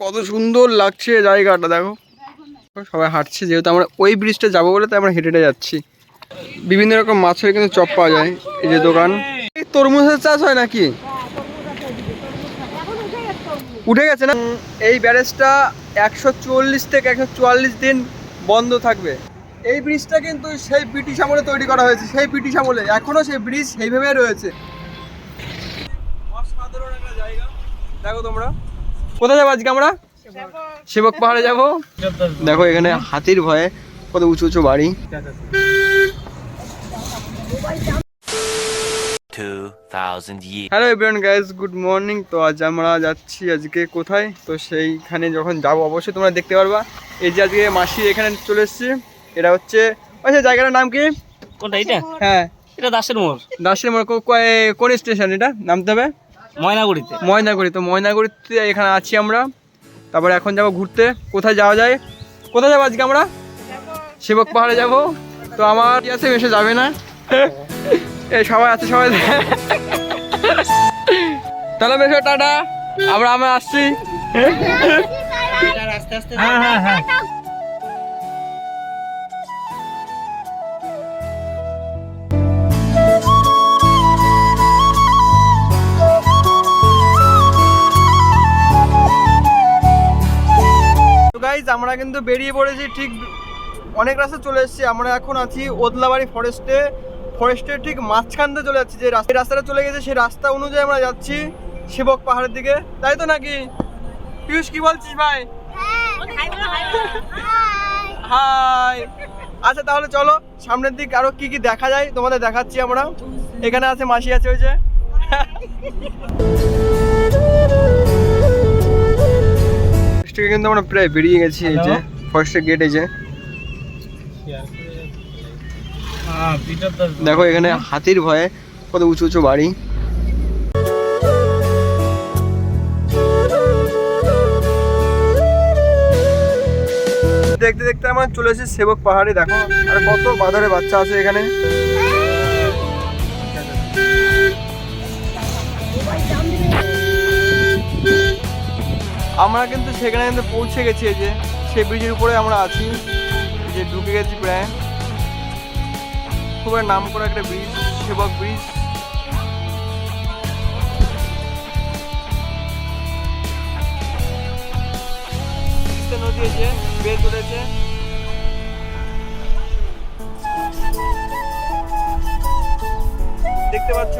কত সুন্দর লাগছে জায়গাটা, দেখো। সবাই হাঁটছে, যেহেতু আমরা ওই ব্রিজটা যাব বলে তাই আমরা হেঁটে হেঁটে যাচ্ছি। বিভিন্ন রকম মাছের কিন্তু চপ পাওয়া যায়, এই যে দোকান। তরমুজের চাষ হয় নাকি? উঠে গেছে না? এই ব্যারেজটা একশো চল্লিশ থেকে একশো চুয়াল্লিশ দিন বন্ধ থাকবে। এই ব্রিজটা কিন্তু সেই ব্রিটিশ আমলে তৈরি করা হয়েছে, সেই ব্রিটিশ আমলে। এখনও সেই ব্রিজ সেইভাবে রয়েছে। দেখো তোমরা। কোথায় যাব আজকে আমরা? সেবক পাহাড়ে যাব। দেখো এখানে হাতির ভয়ে কত উঁচু উঁচু বাড়ি। 2000 years hello everyone guys good morning তো আজ আমরা যাচ্ছি আজকে কোথায়? তো সেইখানে যখন যাব অবশ্যই তোমরা দেখতে পারবা। এই যে আজকে মাসি এখানে চলে এসেছি। এটা হচ্ছে আচ্ছা জায়গাটার নাম কি? কোনটা এটা? হ্যাঁ। এটা দাসের মোড়। দাসের মোড় কো- কো- কোন স্টেশন এটা? নামতে হবে। ময়নাগুড়িতে। ময়নাগুড়ি তো ময়নাগুড়িতে এখানে আছি আমরা। তারপরে এখন যাব ঘুরতে। কোথায় যাওয়া যায়? কোথায় যাব আজকে আমরা? সেবক পাহাড়ে যাব। তো আমার আছে? এসে যাবে না। এই সবাই আছে সবাই। তাহলে বেশ টাটা। আমরা আমরা আসছি। হ্যাঁ হ্যাঁ হ্যাঁ। আমরা কিন্তু বেরিয়ে পড়েছি ঠিক অনেক রাস্তা চলে এসেছি, আমরা এখন আছি ওদলাবাড়ি ফরেস্টে ফরেস্টের ঠিক মাঝখান দিয়ে চলে যাচ্ছি, যে রাস্তা রাস্তাটা চলে গেছে সেই রাস্তা অনুযায়ী আমরা যাচ্ছি শিবক পাহাড়ের দিকে। তাই তো নাকি? পিয়ুষ, কি বলছিস ভাই? হাই আচ্ছা তাহলে চলো, সামনের দিক আরও কি কি দেখা যায় তোমাদের দেখাচ্ছি আমরা। এখানে আছে মাসি আছে ওই যে। থেকে কিন্তু আমরা প্রায় বেরিয়ে গেছি এই যে ফরেস্টের গেট এই যে। দেখো এখানে হাতির ভয়ে কত উঁচু উঁচু বাড়ি। দেখতে দেখতে আমরা চলে এসেছি সেবক পাহাড়ে। দেখো আর কত বাঁদরের বাচ্চা আছে এখানে। আমরা কিন্তু সেখানে কিন্তু পৌঁছে গেছি যে, সেই ব্রিজের উপরে আমরা আছি যে ঢুকে গেছি প্রায়। খুব নাম করা একটা ব্রিজ সেবক ব্রিজ নদী দেখতে পাচ্ছ?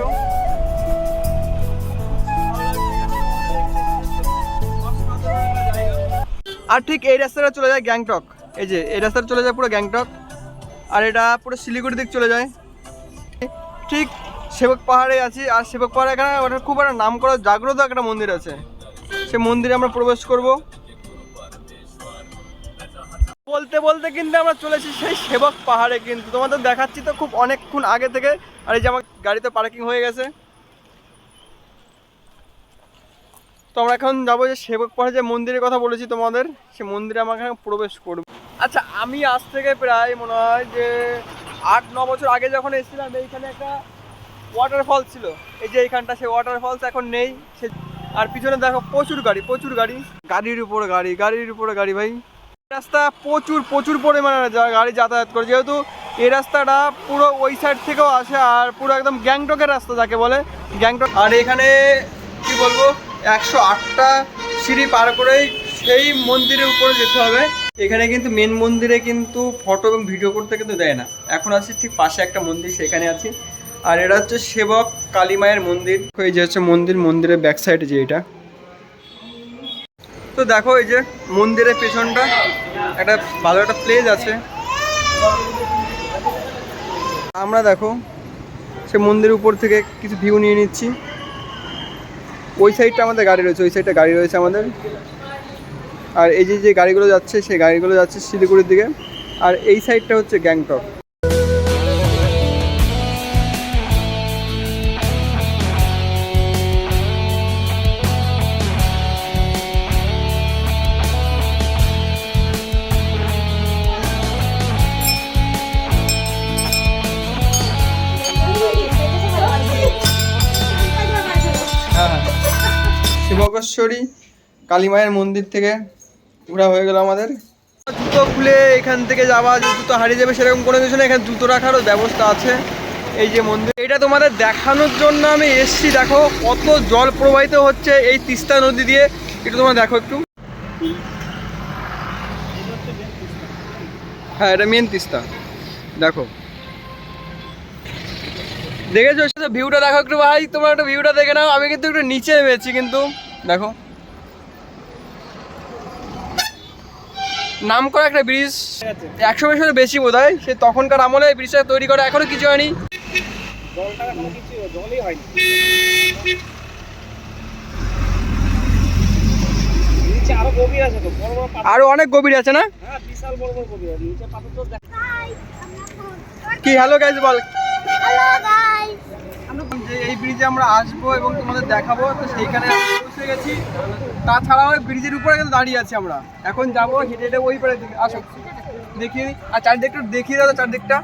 আর ঠিক এই রাস্তাটা চলে যায় গ্যাংটক। এই যে, এই রাস্তাটা চলে যায় পুরো গ্যাংটক। আর এটা পুরো শিলিগুড়ি দিক চলে যায়। ঠিক সেবক পাহাড়ে আছি, আর সেবক পাহাড়ে এখানে ওটা খুব একটা নাম করা জাগ্রত একটা মন্দির আছে। সে মন্দিরে আমরা প্রবেশ করব। বলতে বলতে কিন্তু আমরা চলেছি সেই সেবক পাহাড়ে কিন্তু। তোমাদের দেখাচ্ছি তো খুব অনেকক্ষণ আগে থেকে। আর এই যে আমার গাড়িতে পার্কিং হয়ে গেছে। তো আমরা এখন যাব যে সেবক পাহাড়ে যে মন্দিরের কথা বলেছি তোমাদের, সে মন্দিরে আমাকে প্রবেশ করব। আচ্ছা আমি আজ থেকে প্রায় মনে হয় যে আট, ন বছর আগে যখন এসেছিলাম, এইখানে একটা ওয়াটারফল ছিল। এই যে এইখানটা, সেই ওয়াটারফলস এখন নেই। সে আর পিছনে দেখো প্রচুর গাড়ি প্রচুর গাড়ি। গাড়ির উপরে গাড়ি, গাড়ির উপরে গাড়ি ভাই। রাস্তা প্রচুর প্রচুর পরিমাণে গাড়ি যাতায়াত করে। যেহেতু এই রাস্তাটা পুরো ওই সাইড থেকেও আসে আর পুরো একদম গ্যাংটকের রাস্তা যাকে বলে, গ্যাংটক। আর এখানে কি বলব? একশো আটটা সিঁড়ি পার করেই সেই মন্দিরের উপরে যেতে হবে। এখানে কিন্তু মেন মন্দিরে কিন্তু ফটো এবং ভিডিও করতে কিন্তু দেয় না। এখন আছি ঠিক পাশে একটা মন্দির, সেখানে আছি। আর এটা হচ্ছে সেবক কালী মায়ের মন্দির। এই যে হচ্ছে মন্দির, মন্দিরের ব্যাক সাইডে যে এটা। তো দেখো এই যে মন্দিরের পেছনটা, একটা ভালো একটা প্লেস আছে। আমরা দেখো, সে মন্দিরের উপর থেকে কিছু ভিউ নিয়ে নিচ্ছি। ওই সাইডটা আমাদের গাড়ি রয়েছে, ওই সাইডটা গাড়ি রয়েছে আমাদের। আর এই যে যে গাড়িগুলো যাচ্ছে, সেই গাড়িগুলো যাচ্ছে শিলিগুড়ির দিকে। আর এই সাইডটা হচ্ছে গ্যাংটক। শিবকেশ্বরী, কালী মায়ের মন্দির থেকে ঘোরা হয়ে গেল আমাদের। জুতো খুলে এখান থেকে যাওয়া জুতো হারিয়ে যাবে সেরকম কোনো কিছু না, এখানে জুতো রাখারও ব্যবস্থা আছে। এই যে মন্দির, এটা তোমাদের দেখানোর জন্য আমি এসছি। দেখো কত জল প্রবাহিত হচ্ছে এই তিস্তা নদী দিয়ে। একটু তোমরা দেখো একটু। হ্যাঁ এটা মেন তিস্তা। দেখো। দেখেছ সেটা ভিউটা দেখো একটু ভাই তোমার একটা ভিউটা দেখে নাও আমি কিন্তু একটু নিচে নেমেছি কিন্তু দেখো। নাম করা একটা ব্রিজ একশো বছরের বেশি বোধ হয় সে তখনকার আমলে ব্রিজটা তৈরি করা এখনও কিছু হয়নি। আরও গভীর আছে তো বড় বড় আরও অনেক গভীর আছে না? হ্যাঁ বিশাল বড় বড় গভীর নিচে পাথর তো কি হ্যালো গাইজ বল হ্যালো গাইস যে এই ব্রিজে আমরা আসব এবং তোমাদের তো সেইখানে গেছি। তাছাড়াও ব্রিজের উপরে কিন্তু দাঁড়িয়ে আমরা। এখন যাব হেঁটে হেঁটে ওই দিই। আর চারদিকটা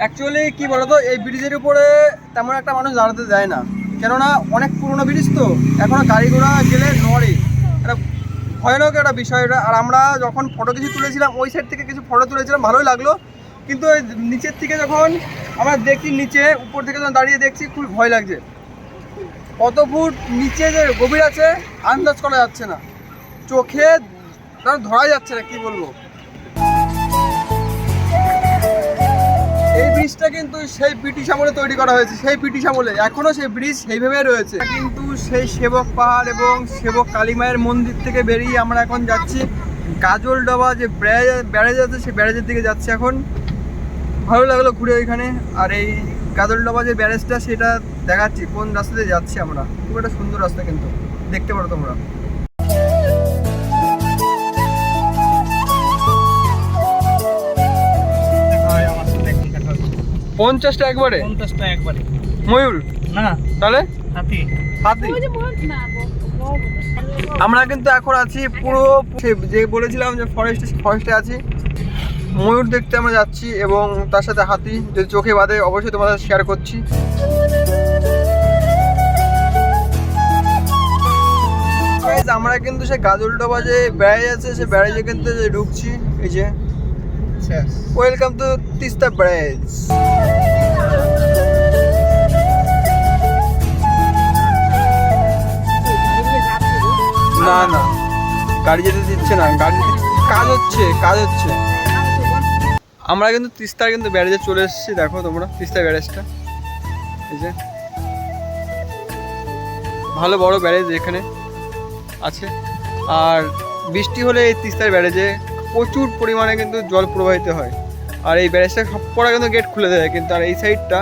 অ্যাকচুয়ালি কি বলতো? এই ব্রিজের উপরে তেমন একটা মানুষ দাঁড়াতে দেয় না। কেননা অনেক পুরনো ব্রিজ তো, এখনও গাড়ি ঘোড়া গেলে নড়ে। একটা ভয়ানক একটা বিষয় আর আমরা যখন ফটো কিছু তুলেছিলাম, ওই সাইড থেকে কিছু ফটো তুলেছিলাম, ভালোই লাগল। কিন্তু নিচের থেকে যখন আমরা দেখছি নিচে, উপর থেকে যখন দাঁড়িয়ে দেখছি, খুব ভয় লাগছে। কত ফুট নিচে যে গভীর আছে, আন্দাজ করা যাচ্ছে না। চোখে ধরা যাচ্ছে না, কি বলব? ব্রিজটা কিন্তু সেই ব্রিটিশ আমলে তৈরি করা হয়েছে, সেই ব্রিটিশ আমলে। এখনও সেই ব্রিজ সেইভাবে রয়েছে। কিন্তু সেই সেবক পাহাড় এবং সেবক কালীমায়ের মন্দির থেকে বেরিয়ে আমরা এখন যাচ্ছি গাজল ডবা যে ব্যারেজ আছে, সেই ব্যারেজের দিকে যাচ্ছি এখন। ভালো লাগল ঘুরে ওইখানে আর এই গাজল ডবা যে ব্যারেজটা, সেটা দেখাচ্ছি, কোন রাস্তা দিয়ে যাচ্ছি আমরা। খুব একটা সুন্দর রাস্তা কিন্তু, দেখতে পারো তোমরা। পঞ্চাশটা একবারে? পঞ্চাশটা একবারে। ময়ূর? না। তাহলে? হাতি। হাতি? আমরা কিন্তু এখন আছি পুরো সে- যে বলেছিলাম যে ফরেস্টে ফরেস্টে আছি। ময়ূর দেখতে আমরা যাচ্ছি এবং তার সাথে হাতি যদি চোখে বাঁধে অবশ্যই তোমাদের শেয়ার করছি। আমরা কিন্তু সে গাজলডোবা যে ব্যারেজ আছে সে ব্যারেজে কিন্তু যে ঢুকছি এই যে। ওয়েলকাম টু তিস্তা ব্যারেজ না না। গাড়ি যেতে দিচ্ছে না। গাড়ি কাজ হচ্ছে কাজ হচ্ছে। আমরা কিন্তু তিস্তার কিন্তু ব্যারেজে চলে এসেছি। দেখো তোমরা তিস্তা ব্যারেজটা। এই যে। ভালো বড় ব্যারেজ এখানে আছে। আর বৃষ্টি হলে এই তিস্তার ব্যারেজে প্রচুর পরিমাণে কিন্তু জল প্রবাহিত হয়। আর এই ব্যারেজটা সব পরে কিন্তু গেট খুলে দেয়, কিন্তু আর এই সাইডটা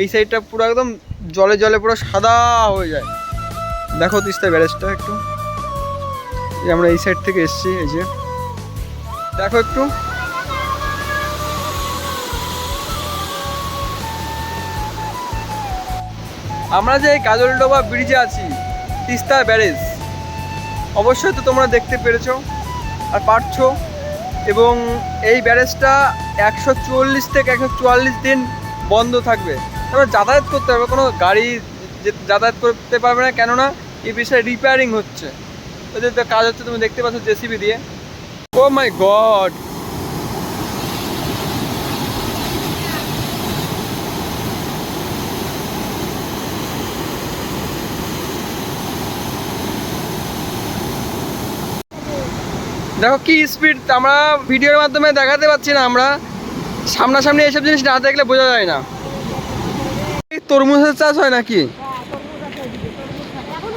এই সাইডটা পুরো একদম জলে জলে পুরো সাদা হয়ে যায়। দেখো তিস্তা ব্যারেজটা একটু। আমরা এই সাইড থেকে এসেছি, এই যে। দেখো একটু। আমরা যে কাজলডোবা ব্রিজে আছি তিস্তা ব্যারেজ। অবশ্যই তো তোমরা দেখতে পেরেছ। আর পারছ এবং এই ব্যারেজটা একশো চল্লিশ থেকে একশো চুয়াল্লিশ দিন বন্ধ থাকবে। তারপর যাতায়াত করতে হবে, কোনো গাড়ি যাতায়াত করতে পারবে না কেননা এই বিষয়ে রিপেয়ারিং হচ্ছে। ওদের কাজ হচ্ছে, তুমি দেখতে পাচ্ছ জেসিবি দিয়ে। ও মাই গড দেখো কি স্পিড আমরা ভিডিওর মাধ্যমে দেখাতে পাচ্ছি না আমরা। সামনাসামনি এসব জিনিস না দেখলে বোঝা যায় না। তরমুজের চাষ হয় নাকি? এখন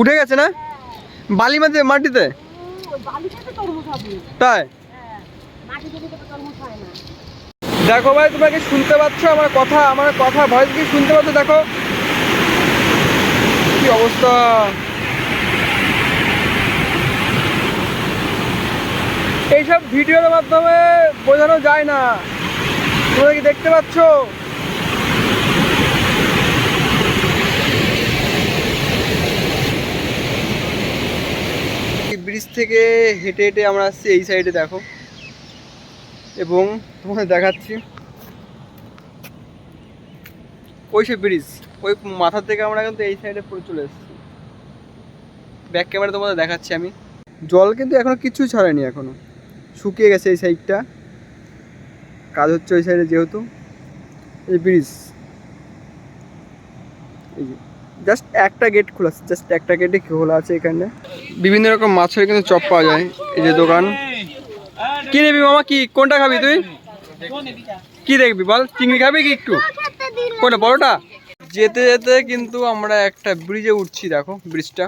উঠে গেছে না? বালি মাটিতে? মাটিতে তাই? হ্যাঁ হয় দেখো ভাই তোমরা কি শুনতে পাচ্ছ আমার কথা? আমার কথা ভয়েস কি শুনতে পাচ্ছ? দেখো। কি অবস্থা? এইসব ভিডিওর মাধ্যমে বোঝানো যায় না। তোমরা কি দেখতে পাচ্ছ? ব্রিজ থেকে হেঁটে হেঁটে আমরা আসছি এই সাইডে, দেখো। এবং তোমাদের দেখাচ্ছি। ওই সে ব্রিজ, ওই মাথার থেকে আমরা কিন্তু এই সাইডে পড়ে চলে এসেছি। ব্যাক ক্যামেরা তোমাদের দেখাচ্ছি আমি। জল কিন্তু এখনও কিছু ছাড়েনি এখনও। শুকিয়ে গেছে এই সাইডটা। কাজ হচ্ছে ওই সাইডে যেহেতু। এই ব্রিজ এই যে জাস্ট একটা গেট খোলা আছে জাস্ট একটা গেটে খোলা আছে এখানে। বিভিন্ন রকম মাছের কিন্তু চপ পাওয়া যায়, এই যে দোকান। কি নেবি মামা, কি, কোনটা খাবি তুই? কি দেখবি বল, চিংড়ি খাবি কি একটু? কোনটা বড়টা যেতে যেতে কিন্তু আমরা একটা ব্রিজে উঠছি, দেখো ব্রিজটা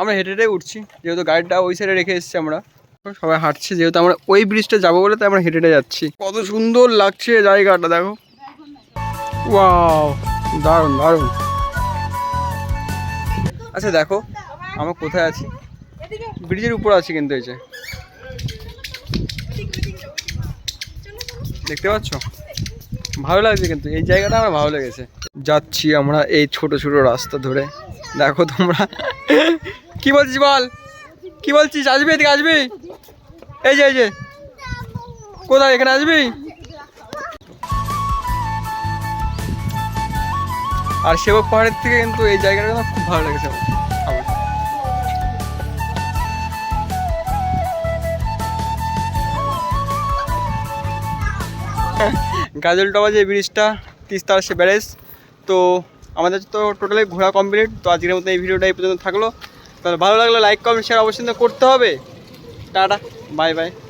আমরা হেঁটে হেঁটে উঠছি, যেহেতু গাড়িটা ওই সাইডে রেখে এসেছি আমরা। সবাই হাঁটছে। যেহেতু আমরা ওই ব্রিজটা যাব বলে তাই আমরা হেঁটে হেঁটে যাচ্ছি। কত সুন্দর লাগছে জায়গাটা, দেখো। ওয়াও দারুণ দারুণ। আচ্ছা দেখো, আমরা কোথায় আছি? ব্রিজের উপর আছি কিন্তু এই যে। দেখতে পাচ্ছ? ভালো লাগছে কিন্তু, এই জায়গাটা আমার ভালো লেগেছে। যাচ্ছি আমরা এই ছোট ছোট রাস্তা ধরে। দেখো তোমরা। কি বলছিস বল? কি বলছিস? আসবি এদিকে, আসবি? এই যে এই যে। কোথায়, এখানে আসবি? আর সেবক পাহাড়ের থেকে কিন্তু এই জায়গাটা খুব ভালো লেগেছে আমার। যে ব্রিজটা তিস্তার সে ব্যারেজ। তো আমাদের তো টোটালি ঘোরা কমপ্লিট তো আজকের মতো এই ভিডিওটা এই পর্যন্ত থাকল। তাহলে ভালো লাগলে লাইক কমেন্ট শেয়ার অবশ্যই করতে হবে। টাটা। Bye bye.